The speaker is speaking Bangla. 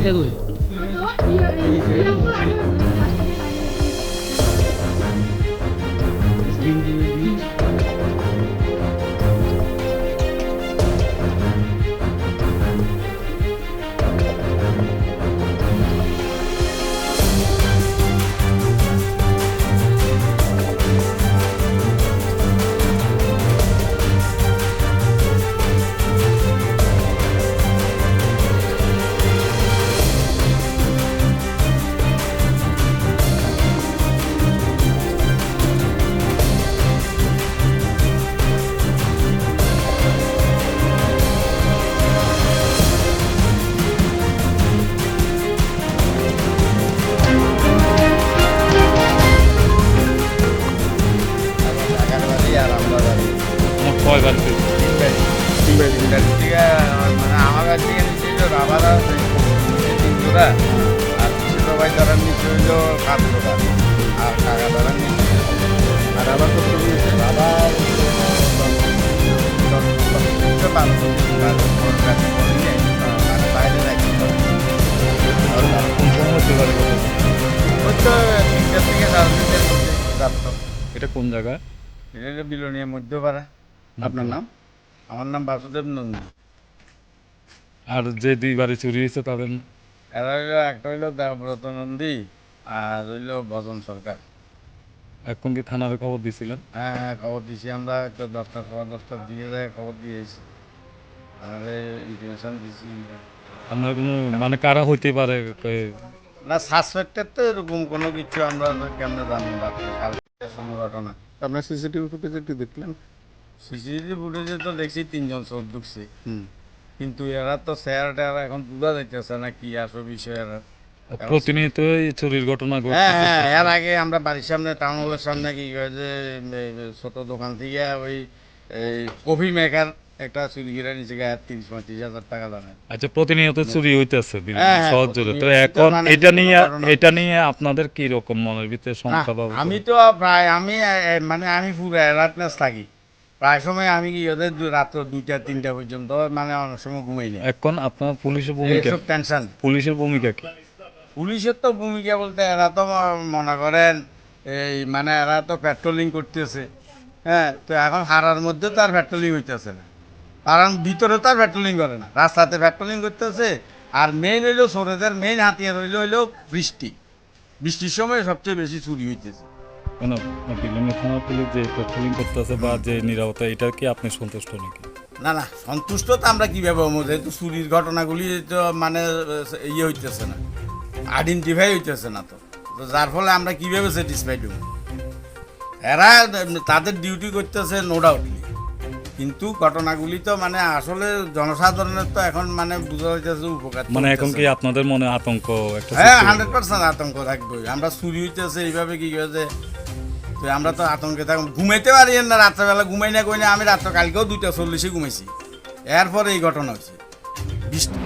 এটা কই আমার কাছ থেকে নিচে হইল রাবার আছে তিন জোড়া আর ছোট ভাই আর রাবার বাইরে এটা কোন জায়গায় এটা বিলোনিয়া মধ্যপাড়া। আপনার নাম? আমার নাম বাসুদেব নন্দী। আর যে দুই বাড়ি চুরি হয়েছে তাদের এরা হইল একটা হইল দেবব্রত নন্দী আর হইল ভজন সরকার। এখন কি থানার খবর দিছিলেন? হ্যাঁ হ্যাঁ খবর দিছি। আমরা একটা দশটা খবর দশটা দিয়ে যায় খবর দিয়েছি আর ইনফরমেশন দিছি আপনার কোনো মানে কারা হইতে পারে না সাসপেক্টের তো এরকম কোনো কিছু আমরা কেমনে কোনো ঘটনা আপনার সিসিটিভি ফুটেজটি দেখলেন? সিসিটিভি ফুটেজে তো দেখছি তিনজন চোর ঢুকছে কিন্তু এরা তো স্যার টেরা এখন বোঝা যাইতেছে না কি আসো বিষয় এরা। প্রতিনিয়ত চুরির ঘটনা ঘটছে। হ্যাঁ হ্যাঁ এর আগে আমরা বাড়ির সামনে টাউন হলের সামনে কি করে যে ছোট দোকান থেকে ওই কফি মেকার একটা চুরি কিনে নিচে গায়ে তিরিশ পঁয়ত্রিশ হাজার টাকা দামে আচ্ছা প্রতিনিয়ত চুরি হইতেছে হ্যাঁ, সহজ জোরে। তো এখন মানে এটা নিয়ে এটা নিয়ে আপনাদের কি রকম মনের ভিতরে সংখ্যা আমি তো প্রায় আমি মানে আমি পুরো রাতনেস থাকি। প্রায় সময় আমি কি ওদের রাত্র দুইটা তিনটা পর্যন্ত মানে অনেক সময় ঘুমাই না। এখন আপনার পুলিশের ভূমিকা টেনশন পুলিশের ভূমিকা কি? পুলিশের তো ভূমিকা বলতে এরা তো মনে করেন এই মানে এরা তো পেট্রোলিং করতেছে। হ্যাঁ তো এখন হারার মধ্যে তো আর পেট্রোলিং হইতেছে না। কারণ ভিতরে তো আর পেট্রোলিং করে না। রাস্তাতে পেট্রোলিং করতেছে। আর মেইন হইল সরেদের মেইন হাতিয়ার হইল হইল বৃষ্টি। বৃষ্টির সময় সবচেয়ে বেশি চুরি হইতেছে। কেন? বিল্ডিংয়ের থানা পুলিশ যে পেট্রোলিং করতেছে বা যে নিরাপত্তা এটা কি আপনি সন্তুষ্ট নাকি? না না সন্তুষ্ট তো আমরা কীভাবে হব? যেহেতু চুরির ঘটনাগুলি তো মানে ইয়ে হইতেছে না আইডেন্টিফাই হইতেছে না তো। তো যার ফলে আমরা কীভাবে স্যাটিসফাইড হব? এরা তাদের ডিউটি করতেছে নো ডাউটলি কিন্তু ঘটনাগুলি তো মানে আসলে জনসাধারণের তো এখন মানে বোঝা হইতেছে উপকার মানে এখন কি আপনাদের মনে আতঙ্ক হ্যাঁ হান্ড্রেড পার্সেন্ট আতঙ্ক থাকবে আমরা চুরি হইতেছে এইভাবে কি হয়েছে তো আমরা তো আতঙ্কে থাকুন। ঘুমাইতে পারি না, রাত্রেবেলা ঘুমাই না কই না, আমি রাত্রে কালকেও দুইটা চল্লিশে ঘুমাইছি। এরপরে এই ঘটনা হচ্ছে বৃষ্টি